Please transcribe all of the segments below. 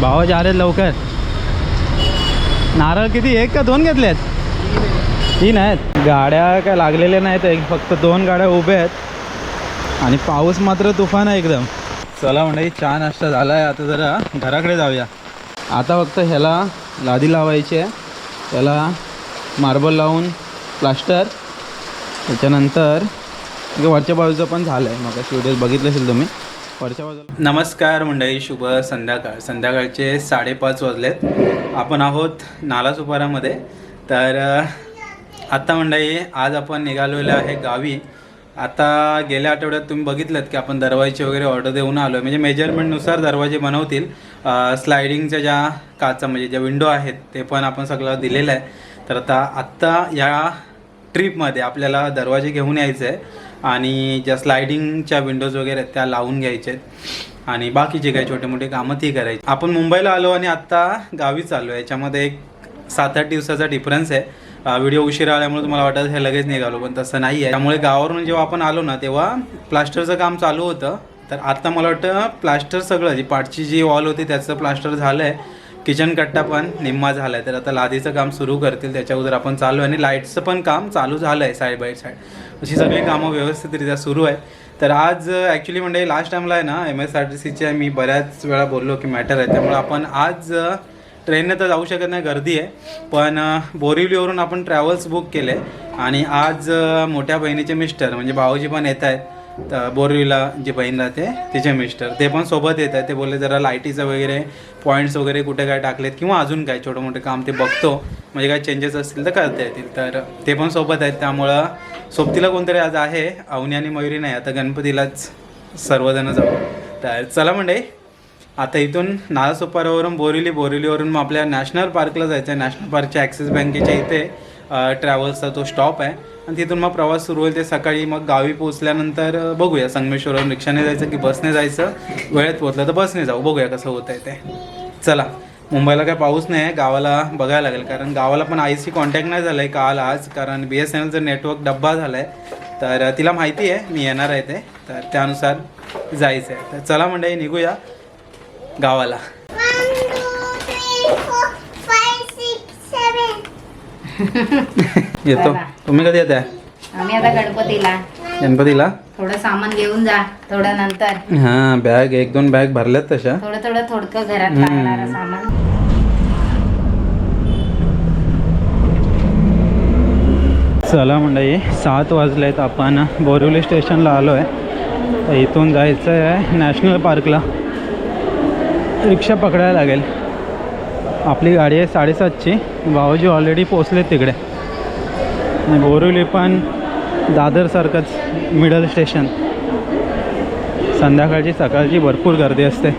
भावा जा रे लवकर. नारळ किती? एक का दोन घेतले आहेत तीन आहेत. गाड्या काय लागलेल्या नाहीत एक फक्त दोन गाड्या उभ्या आहेत. आणि पाऊस मात्र तुफान आहे एकदम. चला म्हणजे चहा नाश्ता झाला आहे आता जरा घराकडे जाऊया. आता फक्त ह्याला लादी लावायची आहे. त्याला मार्बल लावून प्लास्टर. त्याच्यानंतर वरच्या बाजूचं पण झालं आहे मग व्हिडिओ बघितले असेल तुम्ही. नमस्कार मंडळी शुभ संध्याकाळ. संध्याकाळचे साडेपाच वाजलेत. आपण आहोत नालासुपारामध्ये. तर आत्ता मंडळी आज आपण निघालेलो आहे गावी. आता गेल्या आठवड्यात तुम्ही बघितलं की आपण दरवाजे वगैरे ऑर्डर देऊन आलो आहे म्हणजे मेजरमेंटनुसार दरवाजे बनवतील. स्लायडिंगच्या ज्या काचा म्हणजे ज्या विंडो आहेत ते पण आपण सगळं दिलेलं आहे. तर आता आत्ता या ट्रिपमध्ये आपल्याला दरवाजे घेऊन यायचे आहे आणि ज्या स्लायडिंगच्या विंडोज वगैरे आहेत त्या लावून घ्यायच्या आहेत. आणि बाकीचे काही छोटे मोठे कामं ती करायचे. आपण मुंबईला आलो आणि आत्ता गावीच आलो याच्यामध्ये एक सात आठ दिवसाचा डिफरन्स आहे. व्हिडिओ उशिरा आल्यामुळे तुम्हाला वाटत हे लगेच निघालो. पण तसं नाही आहे. त्यामुळे गावावरून जेव्हा आपण आलो ना तेव्हा प्लास्टरचं काम चालू होतं. तर आत्ता मला वाटतं प्लास्टर सगळं जी पाठची जी वॉल होती त्याचं प्लास्टर झालं आहे किचन कट्टा पण निम्मा झाला आहे तर आता लादीचं काम सुरू करतील त्याच्या अगोदर आपण चालू आहे. आणि लाईटचं पण काम चालू झालं आहे साईड बाय साईड अशी सगळी कामं व्यवस्थितरित्या सुरू आहे तर आज ॲक्च्युली म्हणजे लास्ट टाईमला आहे ना एम एस आर टी सीच्या मी बऱ्याच वेळा बोललो की मॅटर आहे. त्यामुळे आपण आज ट्रेनने तर जाऊ शकत नाही गर्दी आहे. पण बोरिवलीवरून आपण ट्रॅव्हल्स बुक केले. आणि आज मोठ्या बहिणीचे मिस्टर म्हणजे भाऊजी पण येत आहेत. तर जे जी बहीण राहते तिचे मिस्टर ते पण सोबत येत आहेत ते बोलले जरा लाईटीचं वगैरे पॉईंट्स वगैरे कुठे काय टाकलेत किंवा अजून काय छोटं मोठं काम ते बघतो. म्हणजे काय चेंजेस असतील तर करता येतील. तर ते पण सोबत आहेत. त्यामुळं सोबतीला कोणतरी आज आहे. अवनी आणि मयुरी नाही. आता गणपतीलाच सर्वजण जाऊ. तर चला म्हणजे आता इथून नालासोपारावरून बोरिवली बोरिवलीवरून मग आपल्या नॅशनल पार्कला जायचं आहे नॅशनल पार्कच्या ॲक्सिस बँकेच्या इथे ट्रॅव्हल्सचा तो स्टॉप आहे. आणि तिथून मग प्रवास सुरू होईल ते सकाळी मग गावी पोहोचल्यानंतर बघूया. संगमेश्वरवरून रिक्षाने जायचं की बसने जायचं? वेळेत पोहोचलं तर बसने जाऊ. बघूया कसं होतं आहे ते. चला मुंबईला काय पाऊस नाही आहे गावाला बघायला लागेल. कारण गावाला पण आईशी कॉन्टॅक्ट नाही झालं आहे काल आज. कारण बी एस एन एलचं नेटवर्क डब्बा झाला आहे तर तिला माहिती आहे. मी येणार आहे ते. तर त्यानुसार जायचं आहे तर चला मंडळी निघूया गावाला. येतो. तुम्ही कधी येत आहे आम्ही आता गणपतीला. गणपतीला? थोडं सामान घेऊन जा थोडं नंतर. हां बॅग एक दोन बॅग भरल्यात तशा. थोडं थोडं थोडकं घरात. लागणारं सामान. चला मंडळी सात वाजले आहेत आपण. बोरिवली स्टेशनला आलो आहे इथून जायचं आहे नॅशनल पार्कला. रिक्षा पकडायला लागेल. आपली गाडी आहे साडेसातची. भाऊजी ऑलरेडी पोचले तिकडे. आणि बोरिवली पण दादरसारखंच मिडल स्टेशन संध्याकाळची सकाळची भरपूर गर्दी असते.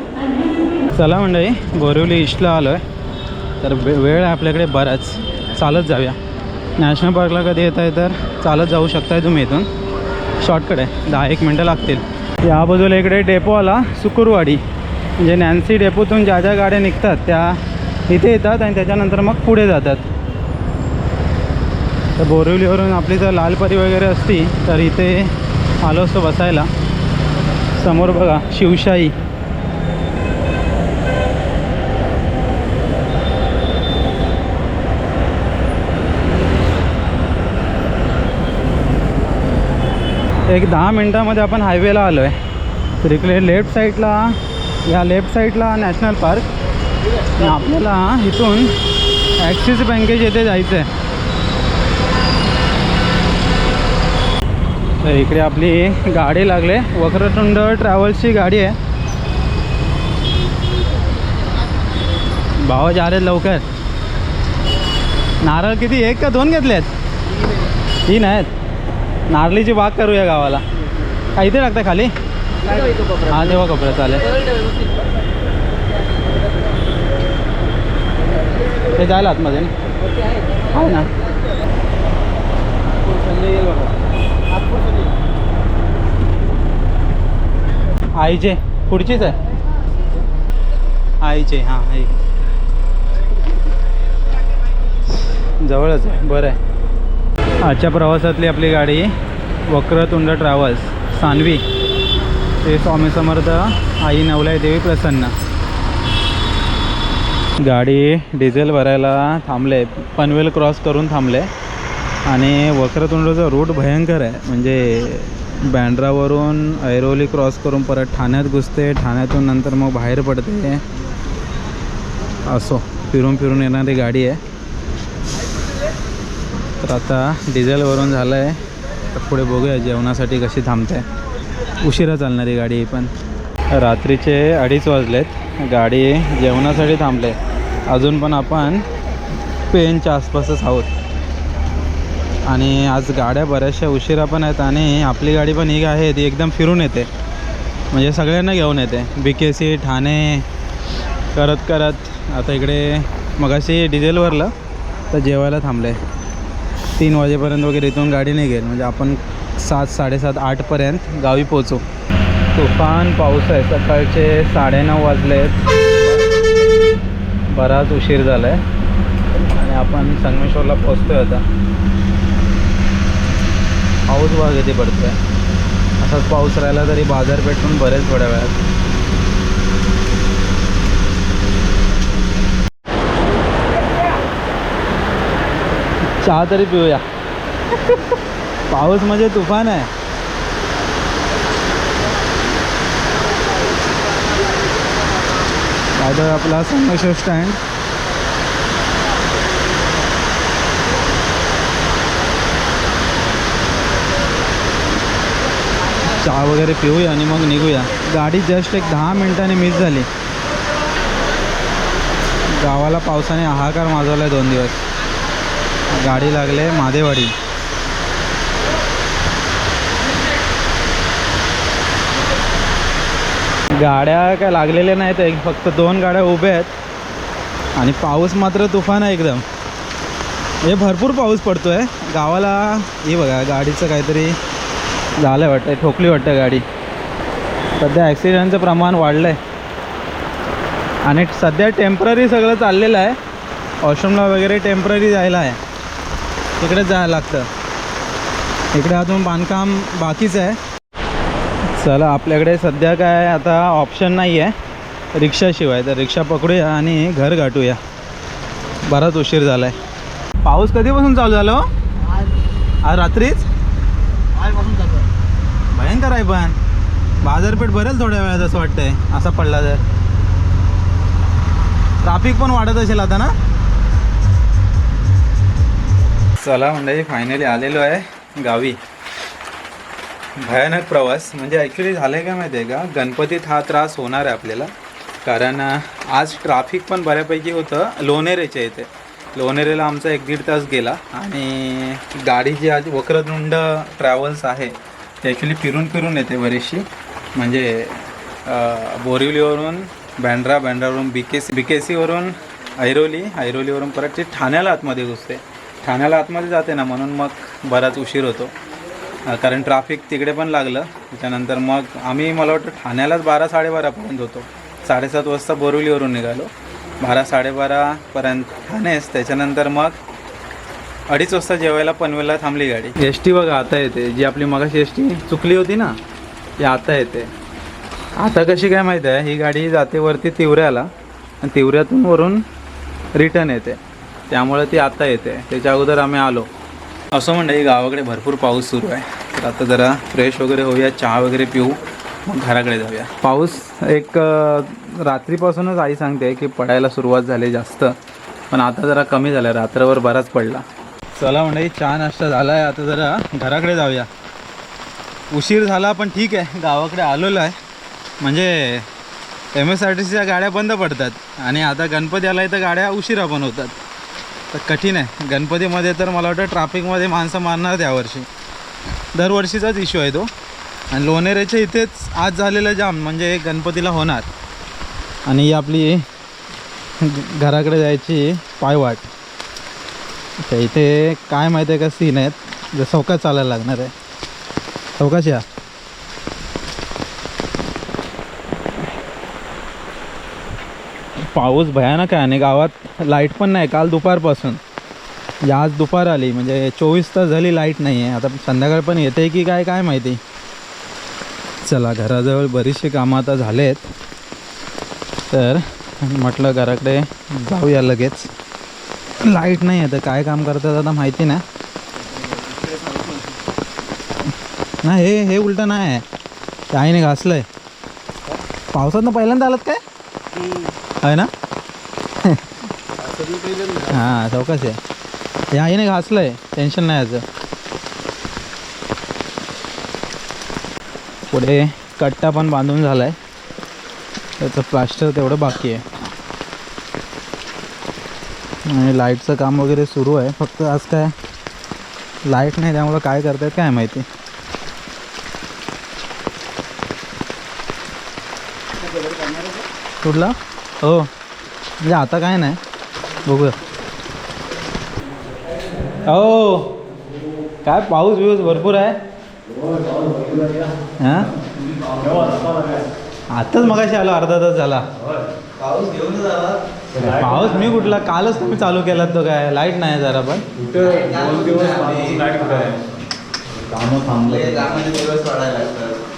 चला मंडळी बोरिवली ईस्टला आलो आहे तर वे वेळ आहे आपल्याकडे बराच. चालत जाऊया. नॅशनल पार्कला कधी येत आहे तर चालत जाऊ शकताय तुम्ही इथून. शॉर्टकट आहे. दहा एक मिनटं लागतील. या बाजूला इकडे डेपो आला सुकुरवाडी. म्हणजे नॅन्सी डेपोतून ज्या ज्या गाड्या निघतात त्या इथे येतात आणि त्याच्यानंतर मग पुढे जातात. तर बोरिवलीवरून आपली जर लालपरी वगैरे असती तर इथे आलो असतो बसायला. समोर बघा शिवशाही. एक दहा मिनटामध्ये आपण हायवेला आलो आहे तर इकडे लेफ्ट साईडला या लेफ्ट साईडला नॅशनल पार्क आणि आपल्याला इथून ॲक्सिस बँकेच्या इथे जायचं आहे तर इकडे आपली गाडी लागले. वक्रतुंड ट्रॅव्हल्सची गाडी आहे. भावा जा रे लवकर. नारळ किती? एक का दोन घेतलेत? तीन आहेत. नारळीची बाग करूया गावाला. का इथे टाकता खाली? हा तेव्हा कपडे चालेल. ते जायला आतमध्ये ना? हो ना. आईचे पुढचीच आहे? आईचे हां आई. जवळच आहे बरं आहे. आजच्या प्रवासातली आपली गाडी वक्रतुंड ट्रॅव्हल्स सानवी. ते स्वामी समर्थ आई नवलाई देवी प्रसन्न. गाडी डिझेल भरायला थांबले. पनवेल क्रॉस करून थांबले. आणि वक्रतुंडचा रूट भयंकर आहे. म्हणजे बँड्रावरून ऐरोली क्रॉस करून परत ठाण्यात घुसते. ठाण्यातून नंतर मग बाहेर पडते. असो फिरून फिरून येणारी गाडी आहे. तर आता डिझेलवरून झालं आहे तर पुढे बघूया जेवणासाठी कशी थांबते. उशिरा चालणारी गाडी पण. रात्रीचे अडीच वाजलेत. गाडी जेवणासाठी थांबले. अजून पण आपण पेनच्या आसपासच आहोत. आणि आज गाड्या बऱ्याचशा उशिरा पण आहेत आणि आपली गाडी पण ही आहे ती एकदम फिरून येते. म्हणजे सगळ्यांना घेऊन येते. बी के सी ठाणे करत करत. आता इकडे मगाशी डिझेल भरलं तर जेवायला थांबले. तीन वाजेपर्यंत वगैरे इथून गाडी नाही गेल म्हणजे आपण सात साडेसात आठपर्यंत गावी पोचू तुफान पाऊस आहे. सकाळचे साडेनऊ वाजले बराच उशीर झाला आहे आणि आपण संगमेश्वरला पोचतोय आता. पाऊस बघा पडतो आहे असाच पाऊस राहिला तरी बाजारपेठ पण बरेच थोड्या वेळात. चहा तरी पिऊया. पाऊस म्हणजे तुफान आहे. काय तर आपला संगमेश्वर स्टँड चहा वगैरे पिऊया आणि मग निघूया. गाडी जस्ट एक दहा मिनिटांनी मिस झाली. गावाला पावसाने हाहाकार माजवला आहे दोन दिवस. गाडी लागले मादेवाडी. गाड्या काय लागलेल्या नाहीत एक फक्त दोन गाड्या उभ्या आहेत. आणि पाऊस मात्र तुफान आहे एकदम. हे भरपूर पाऊस पडतो आहे गावाला हे बघा गाडीचं काहीतरी झालं आहे वाटतं ठोकली वाटतं गाडी. सध्या ॲक्सिडेंटचं प्रमाण वाढलं आहे आणि सध्या टेंपररी सगळं चाललेलं आहे. वॉशरूमला वगैरे टेंपररी जायला आहे. तिकडेच जायला लागतं. इकडे अजून बांधकाम बाकीच आहे. चला आपल्याकडे सध्या काय आता ऑप्शन नाही आहे रिक्षाशिवाय तर रिक्षा पकडूया आणि घर गाठूया. बराच उशीर झाला आहे पाऊस कधीपासून चालू झाला हो? आज रात्रीच? भयंकर आहे पण. बाजारपेठ भरेल थोड्या वेळात असं वाटतंय. असा पडला तर. ट्राफिक पण वाढत असेल आता ना? चला म्हणजे फायनली आलेलो आहे गावी. भयानक प्रवास. म्हणजे ॲक्च्युली झालं आहे का माहिती आहे का? गणपतीत हा त्रास होणार आहे आपल्याला. कारण आज ट्राफिक पण बऱ्यापैकी होतं. लोणेरेच्या इथे. लोणेरेला आमचा एक दीड तास गेला. आणि गाडी जी आज वक्रतुंड ट्रॅव्हल्स आहे ती ॲक्च्युली फिरून फिरून येते बरीचशी. म्हणजे बोरिवलीवरून Bandra बँड्रावरून B K C B K सीवरून Airoli ऐरोलीवरून परत ती ठाण्याला आतमध्ये घुसते. ठाण्याला आतमध्ये जाते ना म्हणून मग बराच उशीर होतो. कारण ट्राफिक तिकडे पण लागलं. त्याच्यानंतर मग आम्ही मला वाटतं ठाण्यालाच बारा साडेबारापर्यंत होतो. साडेसात वाजता बोरिवलीवरून निघालो. बारा साडेबारापर्यंत ठाणेच. त्याच्यानंतर मग अडीच वाजता जेवायला पनवेलला थांबली गाडी. एस टी बघा आता येते. जी आपली मगाशी एस टी चुकली होती ना ती आता येते. आता कशी काय माहीत आहे? ही गाडी जाते वरती तिवऱ्याला आणि तिवऱ्यातून वरून रिटर्न येते. त्यामुळे ती आता येते. त्याच्या अगोदर आम्ही आलो. असं म्हणलं गावाकडे भरपूर पाऊस सुरू आहे. तर आता जरा फ्रेश वगैरे होऊया चहा वगैरे पिऊ मग घराकडे जाऊया. पाऊस एक रात्रीपासूनच आई सांगते की पडायला सुरुवात झाली जास्त. पण आता जरा कमी झालं रात्रभर बराच पडला. चला म्हणजे चहा नाश्ता झाला आहे आता जरा घराकडे जाऊया. उशीर झाला पण ठीक आहे. गावाकडे आलेलो आहे. म्हणजे एम एस आर टी सीच्या गाड्या बंद पडतात. आणि आता गणपती आला तर गाड्या उशिरा पण होतात. तर कठीण आहे. गणपतीमध्ये तर मला वाटतं ट्रॅफिकमध्ये माणसं मारणार यावर्षी दरवर्षीचाच इश्यू आहे तो. आणि लोणेरेच्या इथेच आज झालेलं जाम म्हणजे गणपतीला होणार. आणि ही आपली घराकडे जायची पायवाट. तर इथे काय माहिती आहे का सीन आहेत? जर चौकात चालायला लागणार आहे. चौकाशी या. पाऊस भयानक आहे आणि गावात लाइट पण नाही. काल दुपारपासून. म्हणजे आज दुपार आली. म्हणजे चोवीस तास झाली लाइट नाही आहे आता संध्याकाळ पण येते की काय काय माहिती? चला घराजवळ बरीचशी कामं आता झाले आहेत तर म्हटलं घराकडे जाऊया लगेच. लाइट नाही आहे तर काय काम करतात आता माहिती नाही. नाही हे हे उलटं नाही आहे. ते आईने घासलंय. पावसातनं पहिल्यांदा आलात काय? आहे ना? हां चौकस आहे. हे आईने घासलंय. टेन्शन नाही याचं. पुढे कट्टा पण बांधून झालाय. त्याचं प्लास्टर तेवढं बाकी आहे. आणि लाईटचं काम वगैरे सुरू आहे. फक्त आज काय लाइट नाही त्यामुळं काय करतायत काय माहिती? कुठला? हो. म्हणजे आता काय नाही. बघूया. हो काय पाऊस बिऊस भरपूर आहे? हां? आताच मगाशी आलो अर्धा तास झाला. पाऊस मी कुठला? कालच तुम्ही चालू केलात तो काय? लाइट नाही जरा पण.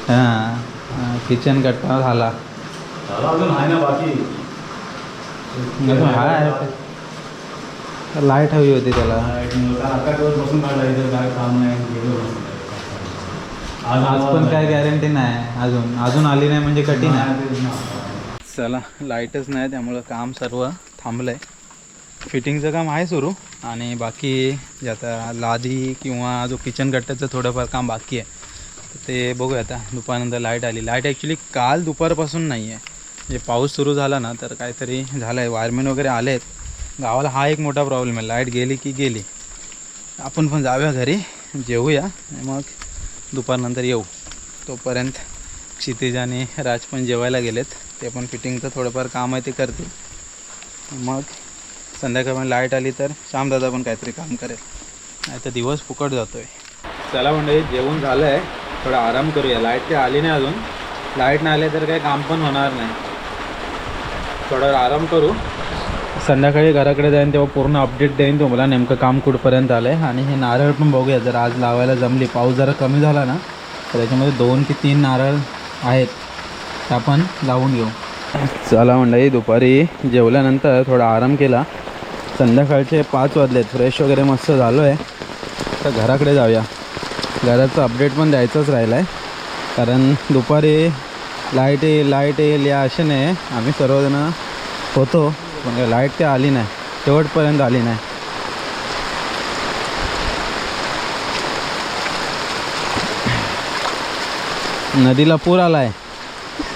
हां किचन कट्टा झाला. अजून हाय लाइट हवी होती त्याला. आज पण काय गॅरंटी नाही अजून. अजून आली नाही म्हणजे कठीण आहे. चला लाईटच नाही त्यामुळं काम सर्व थांबलं आहे फिटिंगचं काम आहे सुरू. आणि बाकी जे आता लादी किंवा जो किचन कट्ट्याचं थोडंफार काम बाकी आहे ते बघूया आता. दुपारनंतर लाइट आली. लाइट ॲक्च्युली काल दुपारपासून नाही आहे जे पाऊस सुरू झाला ना तर काहीतरी झालं आहे वायरमॅन वगैरे आले आहेत गावाला हा एक मोठा प्रॉब्लेम आहे. लाइट गेली की गेली. आपण पण जाऊया घरी जेवूया मग दुपारनंतर येऊ. तोपर्यंत क्षितिज आणि राज पण जेवायला गेलेत. ते पण फिटिंगचं थोडंफार काम आहे ते करतील. मग संध्याकाळी लाइट आली तर श्यामदादा पण काहीतरी काम करेल. नाही तर दिवस फुकट जातो आहे चला म्हणजे जेवण झालं आहे थोडा आराम करूया. लाइट ते आली नाही अजून. लाइट नाही आले तर काही काम पण होणार नाही. थोडा आराम करू. संध्याकाळी घराकडे जाईन तेव्हा पूर्ण अपडेट देईन तुम्हाला नेमकं काम कुठपर्यंत आलं आहे आणि हे नारळ पण बघूया जर आज लावायला जमली. पाऊस जरा कमी झाला ना तर त्याच्यामध्ये दोन की तीन नारळ आहेत. ते आपण लावून घेऊ. चला मंडळी दुपारी जेवल्यानंतर थोडा आराम केला. संध्याकाळचे पाच वाजलेत. फ्रेश वगैरे मस्त झालो आहे तर घराकडे जाऊया. घराचं अपडेट पण द्यायचंच राहिलं आहे कारण दुपारी लाइट येईल लाइट येईल या आशेने आम्ही सर्वजण होतो. पण लाइट काय आली नाही. शेवटपर्यंत आली नाही. नदीला पूर आलाय.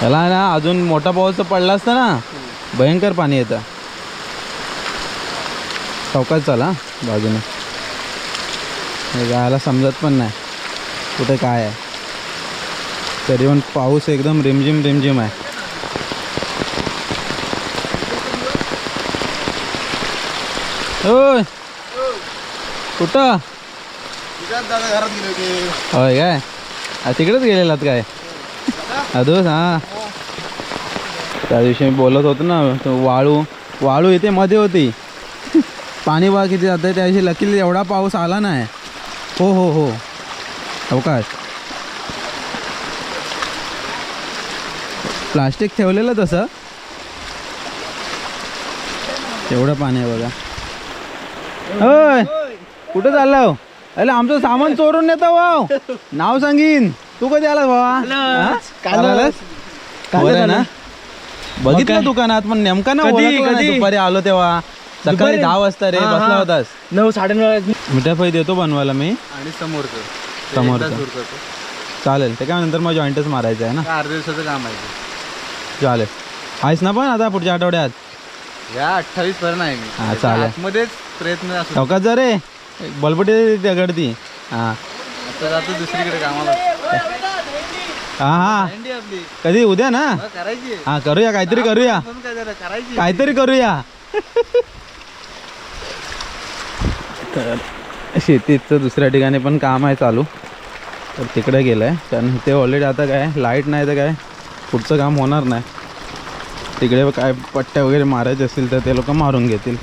त्याला ना अजून मोठा पाऊस पडला असता ना. भयंकर पाणी येतं. चौकात चला बाजूने. जायला समजत पण नाही. कुठे काय आहे. तरी पण पाऊस एकदम रिमझिम रिमझिम आहे. ओय कुठं? होय काय? तिकडेच गेलेलात काय? अदूस हां. त्या दिवशी मी बोलत होतो ना तो वाळू वाळू इथे मध्ये होती. पाणी बघा किती जातं त्या दिवशी लकीली एवढा पाऊस आला नाही. हो हो हो. अवकाश. प्लास्टिक ठेवलेलं तसं. तेवढं पाणी आहे बघा. होय कुठं चालला हो? अरे आमचं सामान चोरून नेता वाव नाव सांगीन. तू कधी आलास बाबा काल आलास? काल बरं आलो. ना? बघितलं दुकानात पण नेमका ना कधी, ओळखलं नाही. कधी? दुपारी आलो तेव्हा. सकाळी दुपारी? दहा वाजता रे हा, बसला हा. होतास. नऊ साडे नऊ मिठाई देतो बनवायला मी. आणि समोरचं. समोरचं. चालेल ते काय नंतर मग जॉईंटच मारायचं आहे ना? अर्ध्या दिवसाचं काम आहे ते. चालेल. आहेस ना पण आता पुढच्या आठवड्यात? या अठ्ठावीस पर्यंत आहे मी. हा, चालेल. आतमध्येच प्रयत्न असतो चौकात जा रे बलपटी दगडती हां. आता जातो दुसरीकडे कामाला हां हां. आपली. कधी? उद्या ना? हा, करायची. आहे. हां करूया काहीतरी करूया. म्हणून काय झालं करायची. काहीतरी करूया. तर शेतीचं दुसऱ्या ठिकाणी पण काम आहे चालू. तर तिकडे गेलं आहे कारण ते ऑलरेडी आता काय लाइट नाही तर काय पुढचं काम होणार नाही. तिकडे काय पट्ट्या वगैरे मारायचे असतील तर ते लोक मारून घेतील.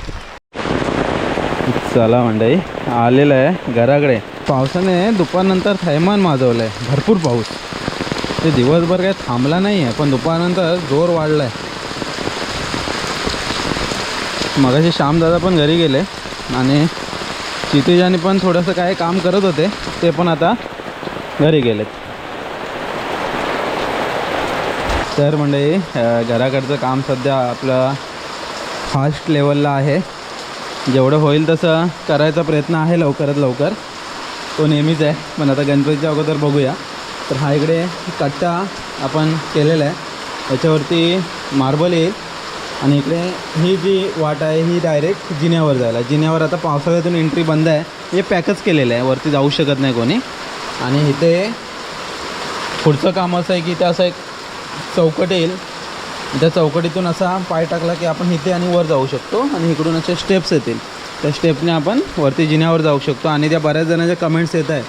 चला मंडई आलेलं आहे घराकडे. पावसाने दुपारनंतर थैमान माजवलं आहे भरपूर पाऊस. ते दिवसभर काय थांबला नाही आहे पण दुपारनंतर जोर वाढला आहे मगाशी श्यामदादा पण घरी गेले आणि क्षितिजाने पण थोडंसं काय काम करत होते ते पण आता घरी गेलेत. तर मंडळी घराकडचं काम सध्या आपलं फास्ट लेवलला आहे. जेवढं होईल तसं करायचा प्रयत्न आहे लवकरात लवकर. तो नेहमीच आहे पण आता गणपतीच्या अगोदर बघूया. तर हा इकडे कट्टा आपण केलेला आहे. याच्यावरती मार्बल येईल. आणि इकडे ही जी वाट आहे ही डायरेक्ट जिन्यावर जायला. जिन्यावर आता पावसाळ्यातून एंट्री बंद आहे. हे पॅकच केलेलं आहे. वरती जाऊ शकत नाही कोणी. आणि इथे पुढचं काम असं आहे की इथे असं एक चौकट येईल. त्या चौकटीतून असा पाय टाकला की आपण इथे आणि वर जाऊ शकतो आणि इकडून असे स्टेप्स येतील. त्या स्टेपने आपण वरती जिन्यावर जाऊ शकतो आणि त्या बऱ्याच जणांच्या कमेंट्स येत आहेत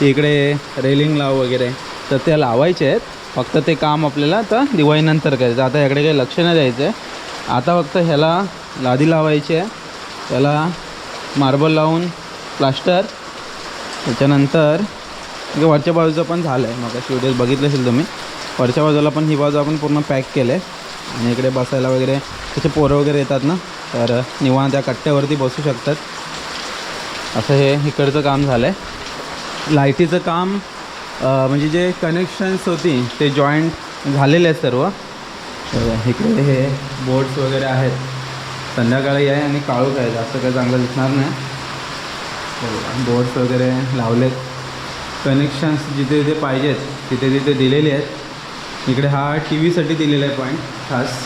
की इकडे रेलिंग लाव वगैरे. तर त्या लावायचे आहेत. फक्त ते काम आपल्याला आता दिवाळीनंतर करायचं आता याकडे काही लक्ष नाही द्यायचं आहे. आता फक्त ह्याला लादी लावायची आहे. त्याला मार्बल लावून प्लास्टर त्याच्यानंतर वरच्या बाजूचं पण झालं आहे मग व्हिडिओ बघितले असेल तुम्ही. वरच्या बाजूला पण ही बाजू आपण पूर्ण पॅक केलं. आहे आणि इकडे बसायला वगैरे त्याचे पोरं वगैरे येतात ना तर निवांत त्या कट्ट्यावरती बसू शकतात. असं हे इकडचं काम झालं आहे लाईटीचं काम म्हणजे जे कनेक्शन्स होती ते जॉईंट झालेले आहेत सर्व. तर इकडे हे बोर्ड्स वगैरे आहेत. संध्याकाळी आहे आणि काळोख आहे. जास्त काही चांगलं दिसणार नाही. बोर्ड्स वगैरे लावलेत. कनेक्शन्स जिथे जिथे पाहिजेत तिथे तिथे दिलेले आहेत. इकडे हा टी व्हीसाठी दिलेला आहे पॉईंट खास.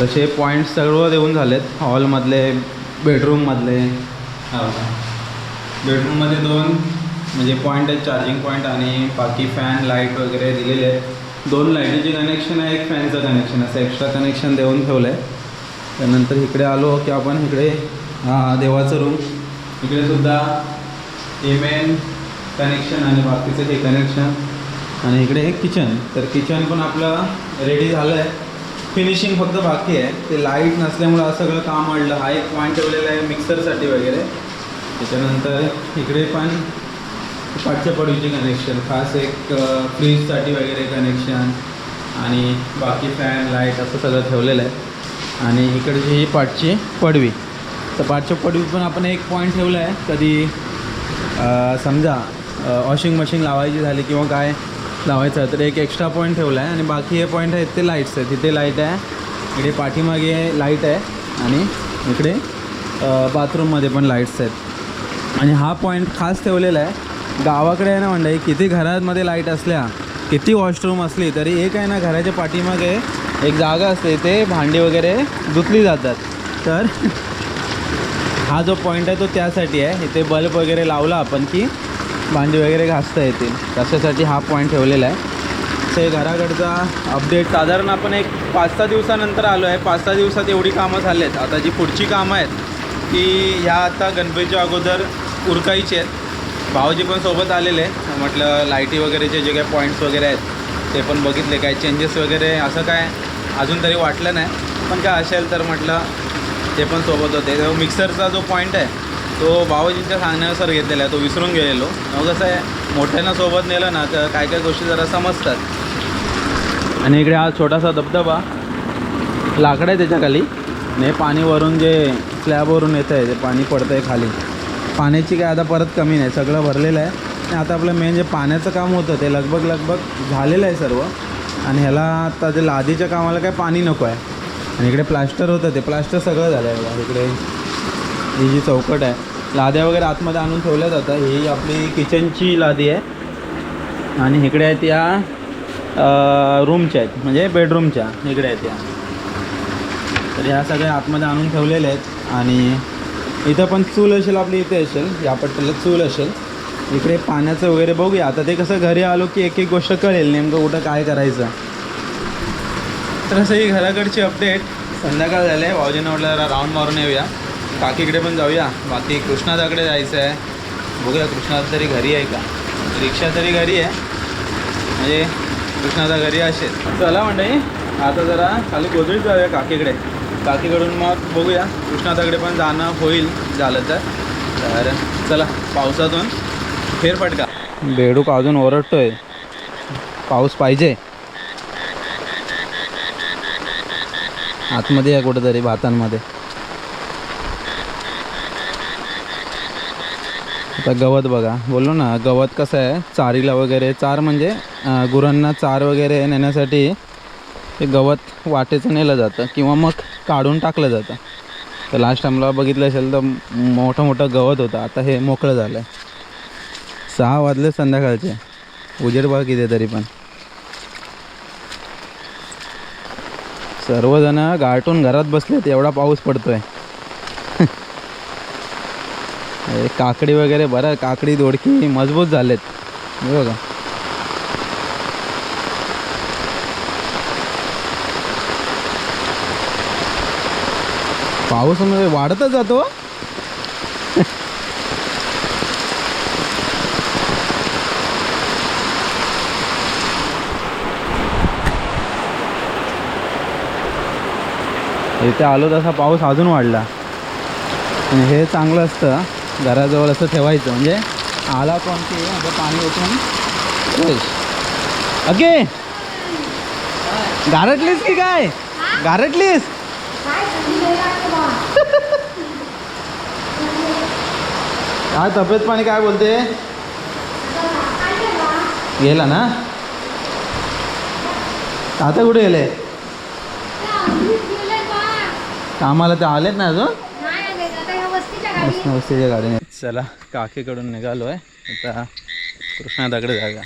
तसे पॉईंट सर्व देऊन झालेत. हॉलमधले बेडरूममधले बेडरूममध्ये दोन म्हणजे पॉईंट आहेत चार्जिंग पॉईंट आणि बाकी फॅन लाइट वगैरे दिलेले आहेत. दोन लाईटीचे कनेक्शन आहे एक फॅनचं कनेक्शन असं एक्स्ट्रा कनेक्शन देऊन ठेवलं आहे त्यानंतर इकडे आलो की आपण इकडे देवाचं रूम इकडे सुद्धा एमेन कनेक्शन आणि बाकीचं हे कनेक्शन आणि इकडे एक किचन तर किचन पण आपलं रेडी झालं आहे फिनिशिंग फक्त बाकी आहे. ते लाइट नसल्यामुळं असं सगळं काम वाढलं. हा एक पॉईंट ठेवलेला आहे मिक्सरसाठी वगैरे. त्याच्यानंतर इकडे पण पाठच्या पडवीचे कनेक्शन खास एक फ्रीजसाठी वगैरे कनेक्शन आणि बाकी फॅन लाइट असं सगळं ठेवलेलं आहे. आणि इकडची ही पाठची पडवी. तर पाठच्या पडवीत पण आपण एक पॉईंट ठेवला आहे. कधी समजा वॉशिंग मशीन लावायची झाली किंवा काय लावायचं आहे. तर एक एक्स्ट्रा पॉईंट ठेवला आहे आणि बाकी हे पॉईंट आहेत ते लाईट्स आहेत. तिथे लाइट आहे. इकडे पाठीमागे लाइट आहे. आणि इकडे बाथरूममध्ये पण लाईट्स आहेत. आणि हा पॉईंट खास ठेवलेला आहे. गावाकडे आहे ना म्हणजे किती घरामध्ये लाइट असल्या किती वॉशरूम असली तरी एक आहे ना घराच्या पाठीमागे एक जागा असते. ते भांडी वगैरे धुतली जातात. तर हा जो पॉईंट आहे तो त्यासाठी आहे. इथे बल्ब वगैरे लावला आपण की भांडी वगैरे घासता येतील. तशासाठी हा पॉईंट ठेवलेला आहे. ते घराकडचा अपडेट साधारण आपण एक पाच सहा दिवसानंतर आलो आहे. पाच सहा दिवसात एवढी कामं झाली आहेत आता जी पुढची कामं आहेत की ह्या आता गणपतीच्या अगोदर उरकायची आहेत. भाऊजी पण सोबत आलेले म्हटलं लाईटी वगैरेचे जे काही पॉईंट्स वगैरे आहेत ते पण बघितले. काय चेंजेस वगैरे असं काय अजून तरी वाटलं नाही. पण काय असेल तर म्हटलं ते पण सोबत होते. मिक्सरचा जो पॉईंट आहे तो बाबाजींच्या सांगण्यानुसार घेतलेला आहे तो विसरून गेलेलो. मग कसं आहे मोठ्यांना सोबत नेलं ना तर काय काय गोष्टी जरा समजतात. आणि इकडे हा छोटासा धबधबा लाकडं आहे त्याच्याखाली. आणि पाणी वरून जे स्लॅबवरून येतं आहे ते पाणी पडतं आहे खाली. पाण्याची काय आता परत कमी नाही सगळं भरलेलं आहे. आणि आता आपलं मेन जे पाण्याचं काम होतं ते लगभग लगभग झालेलं आहे सर्व. आणि ह्याला आता ते लादीच्या कामाला काय पाणी नको आहे. आणि इकडे प्लास्टर होतं ते प्लास्टर सगळं झालं आहे इकडे. ही जी चौकट आहे. लाद्या वगैरे आतमध्ये आणून ठेवल्या जातात ही आपली किचनची लादी आहे. आणि इकडे आहेत या रूमच्या आहेत. म्हणजे बेडरूमच्या. इकडे आहेत या. तर ह्या सगळ्या आतमध्ये आणून ठेवलेल्या आहेत. आणि इथं पण चूल असेल आपली इथे असेल. या पट्ट्याला चूल असेल. इकडे पाण्याचं वगैरे बघूया. आता ते कसं घरी आलो की एक एक गोष्ट कळेल नेमकं कुठं काय करायचं. तर असं ही घराकडची अपडेट संध्याकाळ झाले आहे. भाऊजीनं म्हटलं राऊंड मारून येऊया. काकीकडे पण जाऊया. बाकी कृष्णादाकडे जायचं आहे. बघूया कृष्णादा तरी घरी आहे का? रिक्षा तरी घरी आहे. म्हणजे कृष्णादा घरी असेल. चला म्हणजे आता जरा खाली गोजळीत जाऊया काकीकडे. काकीकडून मग बघूया कृष्णादाकडे पण जाणं होईल झालं तर. तर चला पावसातून फेरफटका बेडूक अजून ओरडतोय. पाऊस पाहिजे. आतमध्ये या कुठेतरी भातांमध्ये. आता गवत बघा. बोललो ना गवत कसं आहे? चारीला वगैरे चार म्हणजे गुरांना चार वगैरे नेण्यासाठी ते गवत वाटेचं नेलं जातं किंवा मग काढून टाकलं जातं. तर लास्ट टाईमला बघितलं असेल तर मोठं मोठं गवत होतं. आता हे मोकळं झालं आहे सहा वाजले संध्याकाळचे. उजेड बघा किती तरी पण. सर्वजण गारटून घरात बसलेत एवढा पाऊस पडतोय. काकडी वगैरे बरं काकडी दोडकी मजबूत झालेत. बघा. पाऊस म्हणजे वाढतच जातो. इथे आलो तसा पाऊस अजून वाढला. हे चांगलं असतं. घराजवळ असं ठेवायचं. म्हणजे आला पण की म्हणजे पाणी ओतून? फ्रेश अगे! गारटलीस की काय? गारटलीस? काय तब्येत पाणी काय बोलते? गेला ना? आता कुठे गेले? कामाला ते आलेत ना अजून? मस्त गाडीने चला काकीकडून निघालो आहे. आता कृष्णा दगड जागा.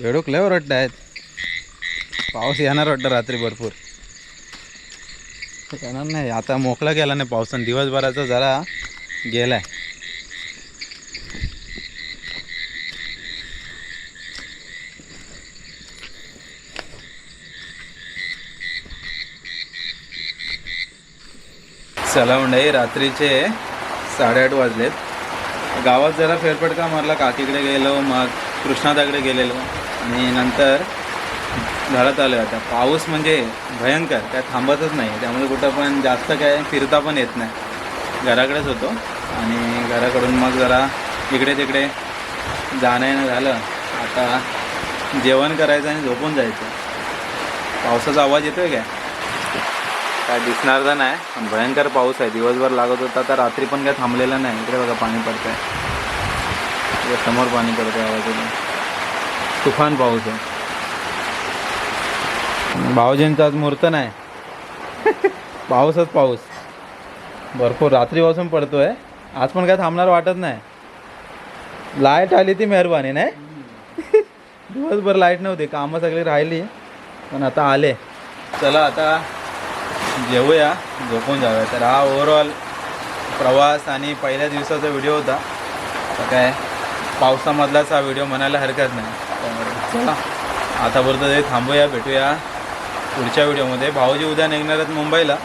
बेडूक लय ओरडत आहेत. पाऊस येणार वाटतं रात्री भरपूर. येणार नाही. आता मोकळा गेला नाही पावसानं दिवसभराचा जरा गेलाय. चला म्हणजे रात्रीचे साडेआठ वाजलेत. गावात जरा फेरफटका मारला काकीकडे गेलो मग कृष्णादाकडे गेलेलो. आणि नंतर घरात आलो आता. पाऊस म्हणजे भयंकर काय थांबतच नाही. त्यामुळे कुठं पण जास्त काय फिरता पण येत नाही. घराकडेच होतो. आणि घराकडून मग जरा इकडे तिकडे जाणं येणं झालं. आता जेवण करायचं आणि झोपून जायचं. पावसाचा आवाज येतोय काय? काय दिसणार तर नाही. भयंकर पाऊस आहे. दिवसभर लागत होता तर रात्री पण काय थांबलेला नाही. इकडे बघा पाणी पडतंय. आहे समोर पाणी पडतंय आहे येतो तुफान पाऊस आहे. भाऊजींचा आज मुहूर्त नाही. पाऊसच पाऊस. भरपूर. रात्रीपासून पडतोय. आज पण काय थांबणार वाटत नाही. लाइट आली ती मेहरबानी नाही? दिवसभर लाइट नव्हती. कामं सगळी राहिली. पण आता आले. चला आता जेवूया. झोपून जाऊया. तर हा ओव्हरऑल प्रवास आणि पहिल्या दिवसाचा व्हिडिओ होता. तर काय पावसामधलाच हा व्हिडिओ म्हणायला हरकत नाही. चला आतापर्यंत ते थांबूया भेटूया पुढच्या व्हिडिओमध्ये भाऊजी उद्या निघणार आहेत मुंबईला.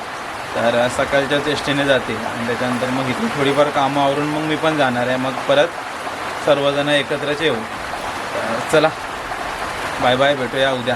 तर सकाळच्याच एस जाते जातील. आणि त्याच्यानंतर मग इथून थोडीफार कामं आवरून मग मी पण जाणार आहे. मग परत सर्वजण एकत्रच येऊ. चला बाय बाय भेटूया उद्या.